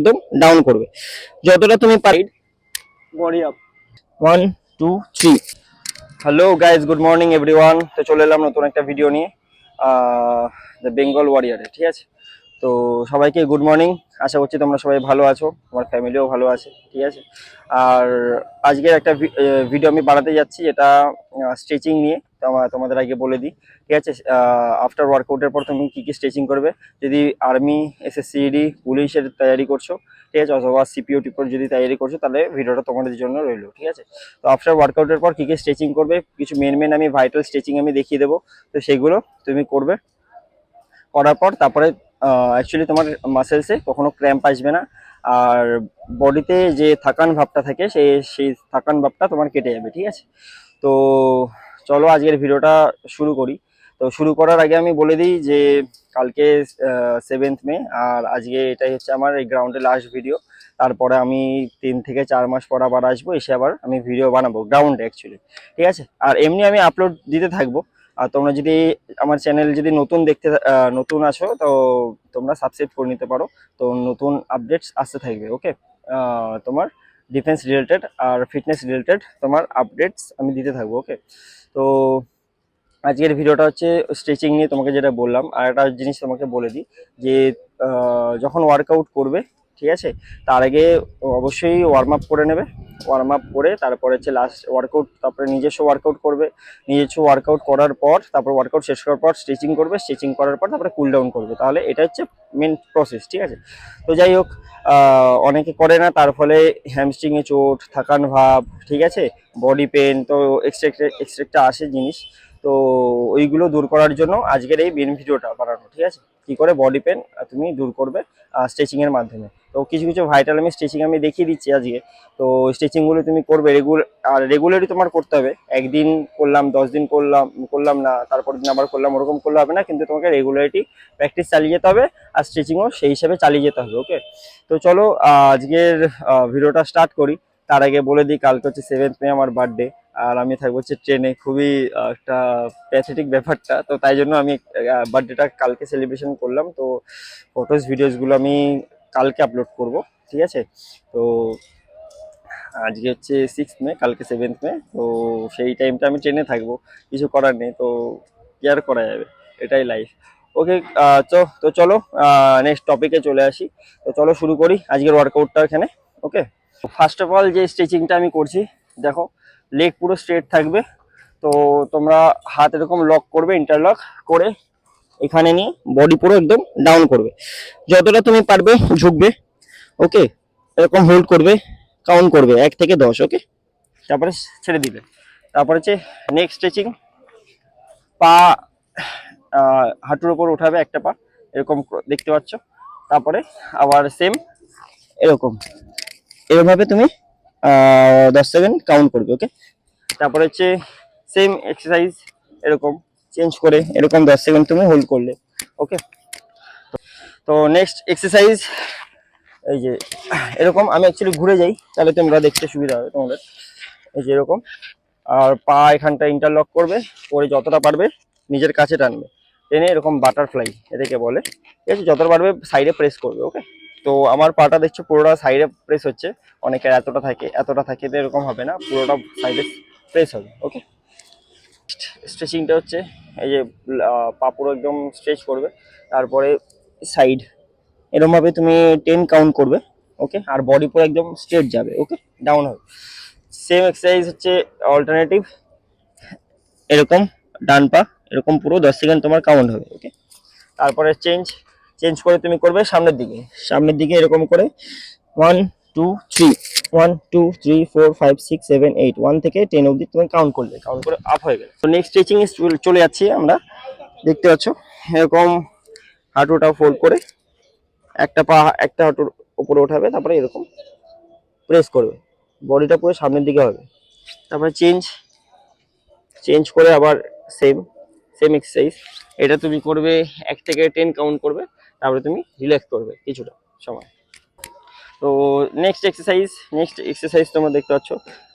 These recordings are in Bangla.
একদম ডাউন করবে। যতটা তুমি পারি body up one two three hello guys good morning everyone তো চলে এলাম নতুন একটা ভিডিও নিয়ে দ্য বেঙ্গল ওয়ারিয়ারে ঠিক আছে? তো সবাইকে গুড মর্নিং আশা করছি তোমরা সবাই ভালো আছো, তোমার ফ্যামিলিও ভালো আছে, ঠিক আছে? আর আজকের একটা ভিডিও আমি বানাতে যাচ্ছি, এটা স্ট্রেচিং নিয়ে তোমাদের আগে বলে দিই, ঠিক আছে? আফটার ওয়ার্কআউটের পর তুমি কী কী স্ট্রেচিং করবে? যদি আর্মি এসএসসিডি পুলিশের তৈরি করছ, ঠিক আছে? অথবা সিপিও টিপোর যদি তৈরি করছ, তাহলে ভিডিওটা তোমাদের জন্য রইল, ঠিক আছে? তো আফটার ওয়ার্কআউটের পর কী কী স্ট্রেচিং করবে, কিছু মেন মেন আমি ভাইটাল স্ট্রেচিং আমি দেখিয়ে দেবো, তো সেগুলো তুমি করবে। করার পর তারপরে অ্যাকচুয়ালি তোমার মাসেলসে কখনো ক্র্যাম্প আসবে না। আর বডিতে যে থাকান ভাবটা থাকে সেই সেই থাকান ভাবটা তোমার কেটে যাবে, ঠিক আছে? তো চলো আজকের ভিডিওটা শুরু করি। তো শুরু করার আগে আমি বলে দিই যে কালকে সেভেন্থ মে, আর আজকে এটাই হচ্ছে আমার এই গ্রাউন্ডে লাস্ট ভিডিও তারপরে আমি তিন থেকে চার মাস পর আবার আসব, এসে আবার আমি ভিডিও বানাবো গ্রাউন্ডে অ্যাকচুয়ালি ঠিক আছে? আর এমনি আমি আপলোড দিতে থাকব। আর তোমরা যদি আমার চ্যানেল যদি নতুন দেখতে নতুন আছো, তো তোমরা সাবস্ক্রাইব করে নিতে পারো। তো নতুন আপডেটস আসতে থাকবে ওকে তোমার ডিফেন্স রিলেটেড আর ফিটনেস রিলেটেড তোমার আপডেটস আমি দিতে থাকব ওকে তো আজকের ভিডিওটা হচ্ছে স্ট্রেচিং নিয়ে তোমাকে যেটা বললাম। আর একটা জিনিস তোমাকে বলে দিই যে যখন ওয়ার্কআউট করবে ঠিক আছে? তার আগে অবশ্যই ওয়ার্ম আপ করে নেবে। ওয়ার্ম আপ করে তারপরে হচ্ছে লাস্ট ওয়ার্কআউট তারপরে নিজস্ব ওয়ার্কআউট করবে। নিজস্ব ওয়ার্কআউট করার পর, তারপর ওয়ার্কআউট শেষ করার পর স্ট্রেচিং করবে। স্ট্রেচিং করার পর তারপরে কুল ডাউন করবে। তাহলে এটা হচ্ছে মেন প্রসেস ঠিক আছে? তো যাই হোক অনেকে করে না, তার ফলে হ্যামস্ট্রিংয়ে চোট, থাকান ভাব, ঠিক আছে? বডি পেন তো এক্সট্রা এক্সট্রা আসে জিনিস। তো ওইগুলো দূর করার জন্য আজকের এই মেন ভিডিওটা বানানো, ঠিক আছে? কি করে বডি পেন তুমি দূর করবে স্ট্রেচিং এর মাধ্যমে। তো কিছু কিছু ভাইটাল আমি স্ট্রেচিং আমি দেখিয়ে দিচ্ছি আজকে। তো স্ট্রেচিংগুলো তুমি করবে রেগুলার আর রেগুলারই তোমার করতে হবে। একদিন করলাম, দশ দিন করলাম করলাম না তারপর দিন আবার করলাম, ওরকম করলে হবে না, কিন্তু তোমাকে রেগুলারিটি প্র্যাকটিস চালিয়ে যেতে হবে, আর স্ট্রেচিংও সেই হিসাবে চালিয়ে যেতে হবে ওকে তো চলো আজকের ভিডিওটা স্টার্ট করি। তার আগে বলে দিই, কালকে হচ্ছে সেভেন্থ মে আমার বার্থডে আর আমি থাকব হচ্ছে ট্রেনে খুবই একটা প্যাথেটিক ব্যাপারটা। তো তাই জন্য আমি বার্থডেটা কালকে সেলিব্রেশন করলাম। তো ফটোস ভিডিওসগুলো আমি কালকে আপলোড করব, ঠিক আছে? তো আজকে হচ্ছে সিক্স মে, কালকে সেভেন্থ মে। তো সেই টাইমটা আমি ট্রেনে থাকব। কিছু করার নেই, তো কি আর করা যাবে? এটাই লাইফ ওকে তো চলো নেক্সট টপিকে চলে আসি। তো চলো শুরু করি আজকের ওয়ার্কআউটটা এখানে ওকে ফার্স্ট অফ অল যে স্ট্রেচিংটা আমি করছি, দেখো লেগ পুরো স্ট্রেট থাকবে। তো তোমরা হাত এরকম লক করবে ইন্টারলক করে এখানে নিয়ে বডি পুরো একদম ডাউন করবে। যতটা তুমি পারবে ঝুঁকবে ওকে এরকম হোল্ড করবে কাউন্ট করবে, এক থেকে দশ ওকে তারপরে ছেড়ে দিবে। তারপরে হচ্ছে নেক্সট স্ট্রেচিং পা হাঁটুর উপর উঠাবে একটা পা, এরকম দেখতে পাচ্ছ। তারপরে আবার সেম এরকম। এরকমভাবে তুমি দশ সেকেন্ড কাউন্ট করবে ওকে তারপরে হচ্ছে সেম এক্সারসাইজ এরকম চেঞ্জ করে, এরকম দশ সেকেন্ড তুমি হোল্ড করলে ওকে তো নেক্সট এক্সারসাইজ এই যে, এরকম আমি অ্যাকচুয়ালি ঘুরে যাই, তাহলে তোমরা দেখতে সুবিধা হবে তোমাদের। এই যে এরকম, আর পা এখানটা ইন্টারলক করবে করে যতটা পারবে নিজের কাছে টানবে। টেনে এরকম বাটারফ্লাই এটাকে বলে, ঠিক আছে? যতটা পারবে সাইডে প্রেস করবে ওকে তো আমার পাটা দেখছ পুরোটা সাইডে প্রেস হচ্ছে। অনেকের এতটা থাকে এতটা থাকে তো এরকম হবে না, পুরোটা সাইডে প্রেস হবে ওকে স্ট্রেচিংটা হচ্ছে, এই যে পা পুরো একদম স্ট্রেচ করবে, তারপরে সাইড এরকমভাবে তুমি টেন কাউন্ট করবে ওকে আর বডি পুরো একদম স্ট্রেট যাবে ওকে ডাউন হবে। সেম এক্সারসাইজ হচ্ছে অল্টারনেটিভ এরকম ডান পা, এরকম পুরো দশ সেকেন্ড তোমার কাউন্ট হবে ওকে তারপরে চেঞ্জ চেঞ্জ করে তুমি করবে সামনের দিকে। সামনের দিকে এরকম করে one two three one two three four five six seven eight one থেকে টেন অবধি তুমি কাউন্ট করলে কাউন্ট করে আপ হয়ে গেলে। তো নেক্সট স্ট্রেচিং চলে যাচ্ছি আমরা। দেখতে পাচ্ছ, এরকম হাঁটুটা ফোল্ড করে একটা পা, একটা হাঁটুর উপরে ওঠাবে, তারপরে এরকম প্রেস করবে। বডিটা পুরো সামনের দিকে হবে। তারপরে চেঞ্জ চেঞ্জ করে আবার সেম সেম এক্সারসাইজ এটা তুমি করবে, এক থেকে টেন কাউন্ট করবে। তারপরে তুমি রিল্যাক্স করবে কিছুটা সময়। তো নেক্সট এক্সারসাইজ নেক্সট এক্সারসাইজ তোমরা দেখতে পাচ্ছ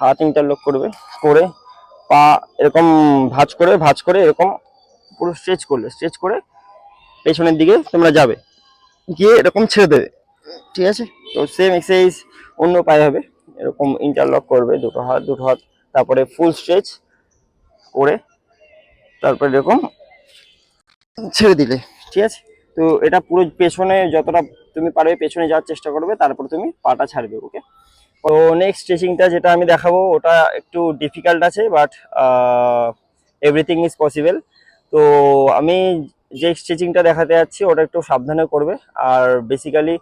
হাত ইন্টারলক করবে, করে পা এরকম ভাঁজ করে ভাঁজ করে এরকম পুরো স্ট্রেচ করলে স্ট্রেচ করে পেছনের দিকে তোমরা যাবে, গিয়ে এরকম ছেড়ে দেবে। ঠিক আছে? তো সেম এক্সারসাইজ অন্য পায়ে হবে, এরকম ইন্টারলক করবে, দুটো হাত দুটো হাত, তারপরে ফুল স্ট্রেচ করে তারপরে এরকম ছেড়ে দিলে, ঠিক আছে? তো এটা পুরো পেছনে যতটা তুমি পারবে পেছনে যাওয়ার চেষ্টা করবে, তারপর তুমি পাটা ছাড়বে ওকে তো নেক্সট স্ট্রেচিংটা যেটা আমি দেখাবো, ওটা একটু ডিফিকাল্ট আছে বাট এভরিথিং ইজ পসিবল তো আমি যে স্ট্রেচিংটা দেখাতে যাচ্ছি, ওটা একটু সাবধানে করবে, আর বেসিক্যালি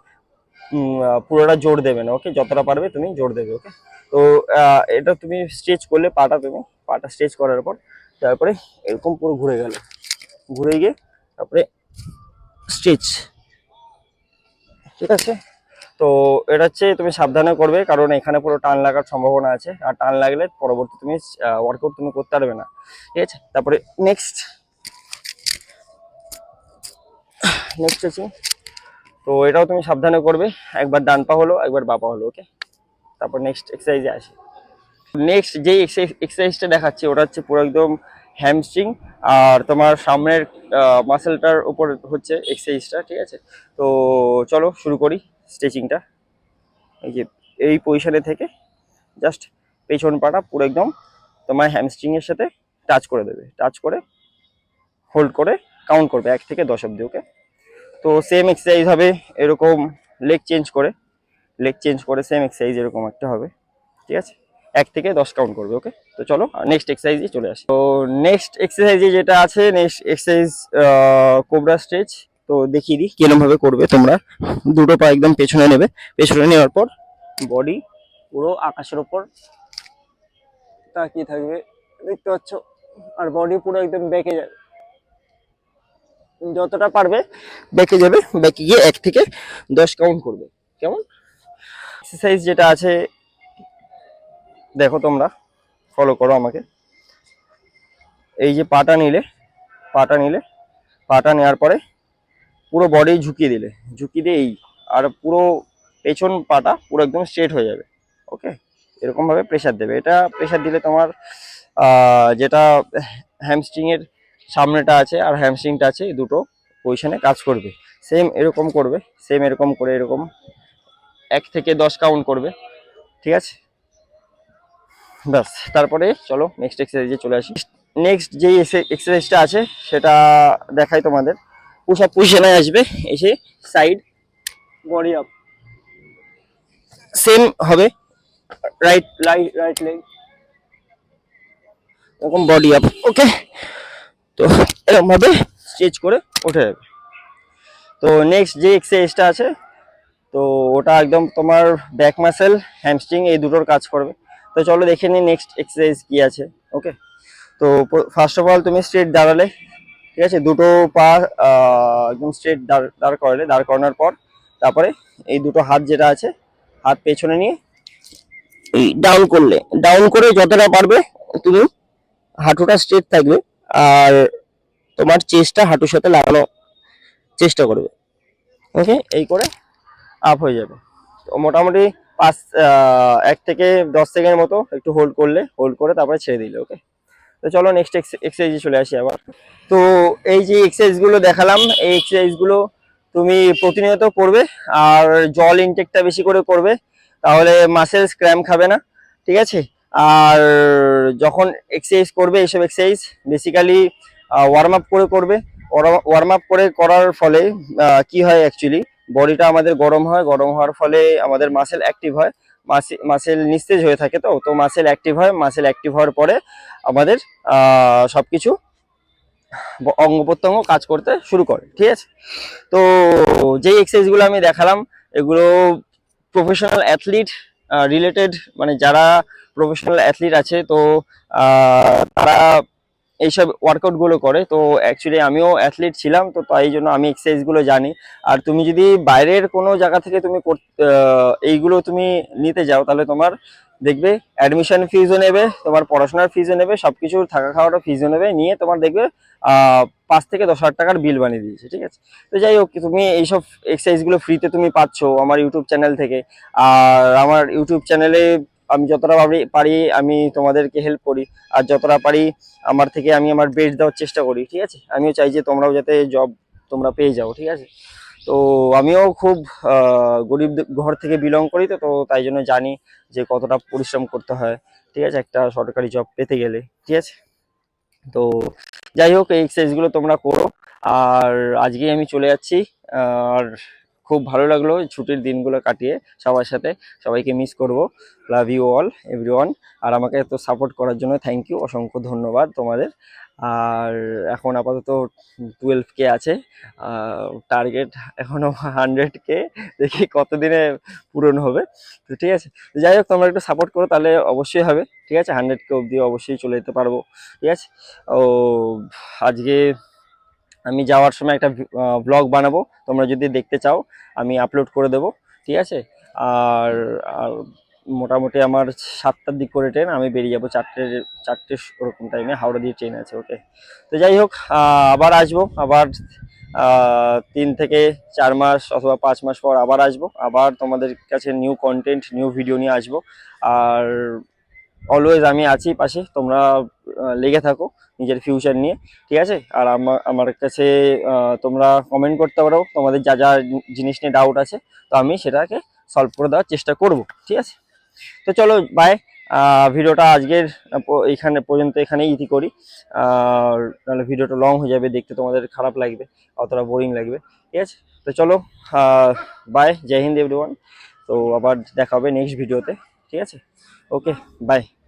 পুরোটা জোর দেবে না ওকে যতটা পারবে তুমি জোর দেবে ওকে তো এটা তুমি স্ট্রেচ করলে পাটা তুমি, পাটা স্ট্রেচ করার পর, তারপরে এরকম পুরো ঘুরে গেল। ঘুরে গিয়ে, তারপরে স্ট্রেচ ঠিক আছে? তো এটা হচ্ছে তুমি সাবধানে করবে, কারণ এখানে পুরো টান লাগার সম্ভাবনা আছে। আর টান লাগলে পরবর্তী তুমি ওয়ার্কআউট তুমি করতে পারবে না। ঠিক আছে? তারপরে নেক্সট নেক্সট আছে তো এটাও তুমি সাবধানে করবে। একবার ডান পা হলো, একবার বাপা হলো ওকে তারপর নেক্সট এক্সারসাইজে আসি। নেক্সট যেই এক্সারসাইজটা দেখাচ্ছি, ওটা হচ্ছে পুরো একদম হ্যামস্ট্রিং আর তোমার সামনের মাসেলটার উপর হচ্ছে এক্সারসাইজটা ঠিক আছে? তো চলো শুরু করি স্ট্রেচিংটা এই যে, এই পজিশনে থেকে জাস্ট পেছন পাটা পুরো একদম তোমার হ্যামস্ট্রিং এর সাথে টাচ করে দেবে। টাচ করে হোল্ড করে কাউন্ট করবে, এক থেকে দশ অব্দি ওকে তো সেম এক্সারসাইজ হবে এরকম লেগ চেঞ্জ করে। লেগ চেঞ্জ করে সেম এক্সারসাইজ এরকম একটা হবে, ঠিক আছে? এক থেকে দশ কাউন্ট করবে ওকে তো চলো নেক্সট এক্সারসাইজে চলে আসি। তো নেক্সট এক্সারসাইজে যেটা আছে নেক্সট এক্সারসাইজ কোবরা স্ট্রেচ তো দেখিয়ে দিই কিরম ভাবে করবে তোমরা। দুটো পা একদম পেছনে নেবে। পেছনে নেওয়ার পর বডি পুরো আকাশের ওপর তাকিয়ে থাকবে। দেখতে পাচ্ছ? আর বডি পুরো একদম বেঁকে যাবে। যতটা পারবে বেঁকে যাবে, বেঁকে গিয়ে এক থেকে দশ কাউন্ট করবে। কেমন? এক্সারসাইজ যেটা আছে দেখো তোমরা ফলো করো আমাকে। এই যে পাটা নিলে পাটা নিলে, পাটা নেওয়ার পরে পুরো বডি ঝুঁকিয়ে দিলে ঝুঁকিয়ে দিয়ে এই আর পুরো পেছন পাটা পুরো একদম স্ট্রেট হয়ে যাবে ওকে এরকমভাবে প্রেশার দেবে। এটা প্রেশার দিলে তোমার যেটা হ্যামস্ট্রিং এর সামনেটা আছে আর হ্যামস্ট্রিংটা আছে দুটো পজিশনে কাজ করবে। সেম এরকম করবে সেম এরকম করে এরকম এক থেকে দশ কাউন্ট করবে, ঠিক আছে? ব্যাস, তারপরে চলো নেক্সট এক্সারসাইজে চলে আসি। নেক্সট যেই এক্সারসাইজটা আছে, সেটা দেখাই তোমাদের। আপ পজিশনে আসবে, এসে সাইড বডি আপ সেম হবে রাইট রাইট রাইট লেগ এরকম বডি আপ ওকে তো এরকম ভাবে স্ট্রেচ করে উঠে যাবে। তো নেক্সট যে এক্সারসাইজটা আছে, তো ওটা একদম তোমার ব্যাক মাসেল হ্যামস্ট্রিং এই দুটোর কাজ করবে। তো চলো দেখে নিই নেক্সট এক্সারসাইজ কি আছে ওকে তো ফার্স্ট অফ অল তুমি স্ট্রেট দাঁড়ালে, ঠিক আছে? দুটো পা একদম স্ট্রেট দাঁড় দাঁড় করালে, দাঁড় করানোর পর তারপরে এই দুটো হাত যেটা আছে, হাত পেছনে নিয়ে এই ডাউন করলে ডাউন করে যতটা পারবে তুমি হাঁটুটা স্ট্রেট থাকবে আর তোমার চেস্টটা হাঁটুর সাথে লাগানো চেষ্টা করবে ওকে এই করে আপ হয়ে যাবে। তো মোটামুটি পাঁচ এক থেকে দশ সেকেন্ড মতো একটু হোল্ড করলে হোল্ড করে তারপরে ছেড়ে দিলে ওকে তো চলো নেক্সট এক্সারসাইজে চলে আসি আবার। তো এই যে এক্সারসাইজগুলো দেখালাম, এই এক্সারসাইজগুলো তুমি প্রতিনিয়ত করবে আর জল ইনটেকটা বেশি করে করবে, তাহলে মাসেলস ক্র্যাম খাবে না, ঠিক আছে? আর যখন এক্সারসাইজ করবে এইসব এক্সারসাইজ বেসিক্যালি ওয়ার্ম আপ করে করবে। ওয়ার্ম আপ করে করার ফলে কি হয় অ্যাকচুয়ালি বডিটা আমাদের গরম হয়, গরম হওয়ার ফলে আমাদের মাসেল অ্যাক্টিভ হয়। মাসেল নিস্তেজ হয়ে থাকে তো তো মাসেল অ্যাক্টিভ হয় মাসেল অ্যাক্টিভ হওয়ার পরে আমাদের সব কিছু অঙ্গ প্রত্যঙ্গ কাজ করতে শুরু করে, ঠিক আছে? তো যেই এক্সারসাইজগুলো আমি দেখালাম, এগুলো প্রফেশনাল অ্যাথলিট রিলেটেড মানে যারা প্রফেশনাল অ্যাথলিট আছে তো তারা এইসব ওয়ার্কআউটগুলো করে। তো অ্যাকচুয়ালি আমিও অ্যাথলিট ছিলাম, তো তাই জন্য আমি এক্সারসাইজগুলো জানি। আর তুমি যদি বাইরের কোনো জায়গা থেকে তুমি এইগুলো তুমি নিতে যাও, তাহলে তোমার দেখবে অ্যাডমিশন ফিজও নেবে, তোমার পড়াশোনার ফিজও নেবে সব সবকিছু থাকা খাওয়াটা ফিজও নেবে, নিয়ে তোমার দেখবে পাঁচ থেকে দশ হাজার টাকার বিল বানিয়ে দিয়েছে, ঠিক আছে? তো যাই হোক, তুমি এইসব এক্সারসাইজগুলো ফ্রিতে তুমি পাচ্ছ আমার ইউটিউব চ্যানেল থেকে। আর আমার ইউটিউব চ্যানেলে আমি যতটা পারি- পারি আমি তোমাদেরকে হেল্প করি। আর যতটা পারি আমার থেকে আমি আমার বেস্ট দেওয়ার চেষ্টা করি, ঠিক আছে? আমিও চাই যে তোমরাও যাতে জব তোমরা পেয়ে যাও, ঠিক আছে? তো আমিও খুব গরিব ঘর থেকে বিলং করি তো তো তাই জন্য জানি যে কতটা পরিশ্রম করতে হয়, ঠিক আছে? একটা সরকারি জব পেতে গেলে, ঠিক আছে? তো যাই হোক, এই এক্সারসাইজগুলো তোমরা করো। আর আজকে আমি চলে যাচ্ছি, আর খুব ভালো লাগল ছুটির দিনগুলো কাটিয়ে সবার সাথে। সবাইকে মিস করব। লাভ ইউ অল এভরিওয়ান আর আমাকে এত সাপোর্ট করার জন্য থ্যাংক ইউ অসংখ্য ধন্যবাদ তোমাদের। আর এখন আপাতত টুয়েলভ কে আছে। টার্গেট এখনও হান্ড্রেড কে দেখি কতদিনে পূরণ হবে। তো ঠিক আছে যাই হোক, তোমরা একটু সাপোর্ট করো, তাহলে অবশ্যই হবে। ঠিক আছে হান্ড্রেড কে অবধি অবশ্যই চলে যেতে পারব। ঠিক আছে, ও, আজকে আমি যাওয়ার সময় একটা ব্লগ বানাবো। তোমরা যদি দেখতে চাও, আমি আপলোড করে দেবো। ঠিক আছে? আর মোটামুটি আমার সাতটার দিক করে ট্রেন আমি বেরিয়ে যাব চারটে চারটে ওরকম টাইমে হাওড়া দিয়ে ট্রেন আছে ওকে তো যাই হোক আবার আসব। আবার তিন থেকে চার মাস অথবা পাঁচ মাস পর আবার আসব। আবার তোমাদের কাছে নিউ কন্টেন্ট নিউ ভিডিও নিয়ে আসব। আর অলওয়েজ আমি আছি পাশে, তোমরা লেগে থাকো নিজের ফিউচার নিয়ে, ঠিক আছে? আর আমার আমার কাছে তোমরা কমেন্ট করতে পারো, তোমাদের যা যা জিনিস নিয়ে ডাউট আছে, তো আমি সেটাকে সলভ করে দেওয়ার চেষ্টা করব, ঠিক আছে? তো চলো বাই ভিডিওটা আজকের এখানে পর্যন্ত এখানেই ইতি করি। আর নাহলে ভিডিওটা লং হয়ে যাবে, দেখতে তোমাদের খারাপ লাগবে, অতটা বোরিং লাগবে, ঠিক আছে? তো চলো বাই জয় হিন্দ এভরিওয়ান তো আবার দেখা হবে নেক্সট ভিডিওতে ঠিক আছে? Okay bye